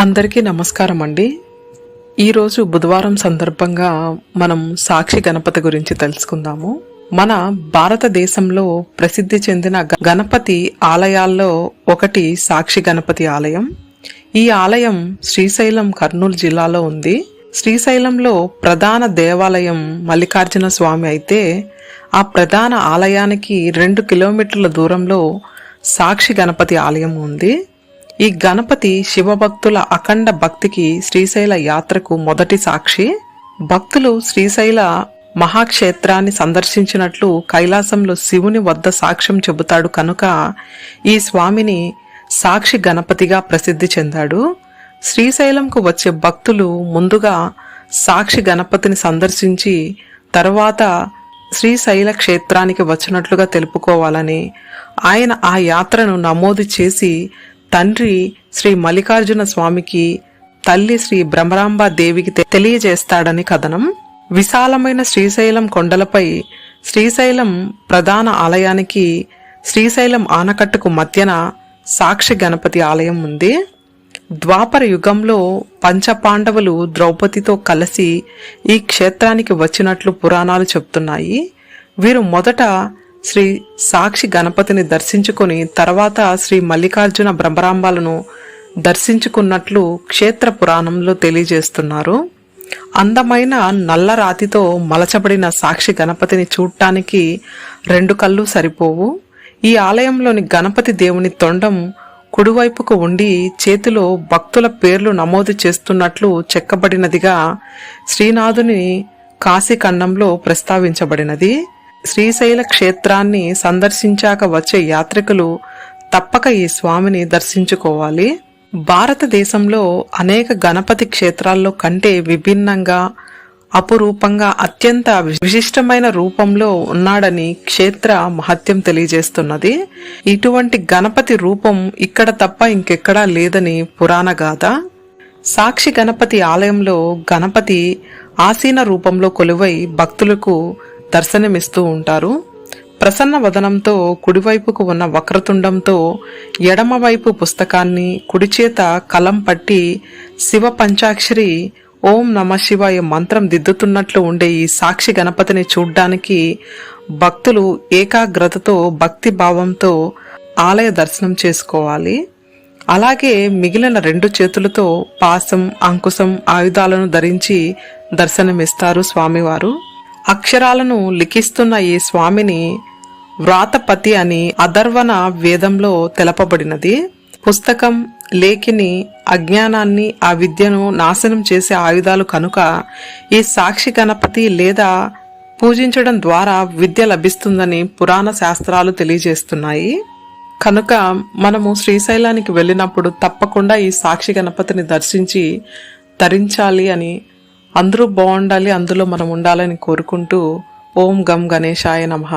అందరికీ నమస్కారం అండి ఈరోజు బుధవారం సందర్భంగా మనం సాక్షి గణపతి గురించి తెలుసుకుందాము. మన భారతదేశంలో ప్రసిద్ధి చెందిన గ- గణపతి ఆలయాల్లో ఒకటి సాక్షి గణపతి ఆలయం. ఈ ఆలయం శ్రీశైలం కర్నూలు జిల్లాలో ఉంది. శ్రీశైలంలో ప్రధాన దేవాలయం మల్లికార్జున స్వామి అయితే ఆ ప్రధాన ఆలయానికి రెండు కిలోమీటర్ల దూరంలో సాక్షి గణపతి ఆలయం ఉంది. ఈ గణపతి శివభక్తుల అఖండ భక్తికి శ్రీశైల యాత్రకు మొదటి సాక్షి. భక్తులు శ్రీశైల మహాక్షేత్రాన్ని సందర్శించినట్లు కైలాసంలో శివుని వద్ద సాక్ష్యం చెబుతాడు కనుక ఈ స్వామిని సాక్షి గణపతిగా ప్రసిద్ధి చెందాడు. శ్రీశైలంకు వచ్చే భక్తులు ముందుగా సాక్షి గణపతిని సందర్శించి తర్వాత శ్రీశైల క్షేత్రానికి వచ్చినట్లుగా తెలుపుకోవాలని ఆయన ఆ యాత్రను నమోదు చేసి తండ్రి శ్రీ మల్లికార్జున స్వామికి తల్లి శ్రీ భ్రమరాంబ దేవికి తెలియజేస్తాడని కథనం. విశాలమైన శ్రీశైలం కొండలపై శ్రీశైలం ప్రధాన ఆలయానికి శ్రీశైలం ఆనకట్టుకు మధ్యన సాక్షి గణపతి ఆలయం ఉంది. ద్వాపర యుగంలో పంచపాండవులు ద్రౌపదితో కలిసి ఈ క్షేత్రానికి వచ్చినట్లు పురాణాలు చెప్తున్నాయి. వీరు మొదట శ్రీ సాక్షి గణపతిని దర్శించుకొని తర్వాత శ్రీ మల్లికార్జున బ్రహ్మరాంబాలను దర్శించుకున్నట్లు క్షేత్ర పురాణంలో తెలియజేస్తున్నారు. అందమైన నల్ల రాతితో మలచబడిన సాక్షి గణపతిని చూడటానికి రెండు కళ్ళు సరిపోవు. ఈ ఆలయంలోని గణపతి దేవుని తొండం కుడివైపుకు ఉండి చేతిలో భక్తుల పేర్లు నమోదు చేస్తున్నట్లు చెక్కబడినదిగా శ్రీనాథుని కాశీఖండంలో ప్రస్తావించబడినది. శ్రీశైల క్షేత్రాన్ని సందర్శించాక వచ్చే యాత్రికులు తప్పక ఈ స్వామిని దర్శించుకోవాలి. భారతదేశంలో అనేక గణపతి క్షేత్రాల్లో కంటే విభిన్నంగా అపురూపంగా అత్యంత విశిష్టమైన రూపంలో ఉన్నాడని క్షేత్ర మహత్యం తెలియజేస్తున్నది. ఇటువంటి గణపతి రూపం ఇక్కడ తప్ప ఇంకెక్కడా లేదని పురాణ గాథ. సాక్షి గణపతి ఆలయంలో గణపతి ఆసీన రూపంలో కొలువై భక్తులకు దర్శనమిస్తూ ఉంటారు. ప్రసన్న వదనంతో కుడివైపుకు ఉన్న వక్రతుండంతో ఎడమవైపు పుస్తకాన్ని కుడిచేత కలం పట్టి శివ పంచాక్షరి ఓం నమ శివాయ మంత్రం దిద్దుతున్నట్లు ఉండే ఈ సాక్షి గణపతిని చూడ్డానికి భక్తులు ఏకాగ్రతతో భక్తి భావంతో ఆలయ దర్శనం చేసుకోవాలి. అలాగే మిగిలిన రెండు చేతులతో పాసం అంకుశం ఆయుధాలను ధరించి దర్శనమిస్తారు స్వామివారు. అక్షరాలను లిఖిస్తున్న ఈ స్వామిని వ్రాతపతి అని అధర్వణ వేదంలో తెలపబడినది. పుస్తకం లేఖిని అజ్ఞానాన్ని ఆ విద్యను నాశనం చేసే ఆయుధాలు కనుక ఈ సాక్షి గణపతి లేదా పూజించడం ద్వారా విద్య లభిస్తుందని పురాణ శాస్త్రాలు తెలియజేస్తున్నాయి. కనుక మనము శ్రీశైలానికి వెళ్ళినప్పుడు తప్పకుండా ఈ సాక్షి గణపతిని దర్శించి ధరించాలి అని అందరూ బాగుండాలి అందులో మనం ఉండాలని కోరుకుంటూ ఓం గం గణేశాయ నమః.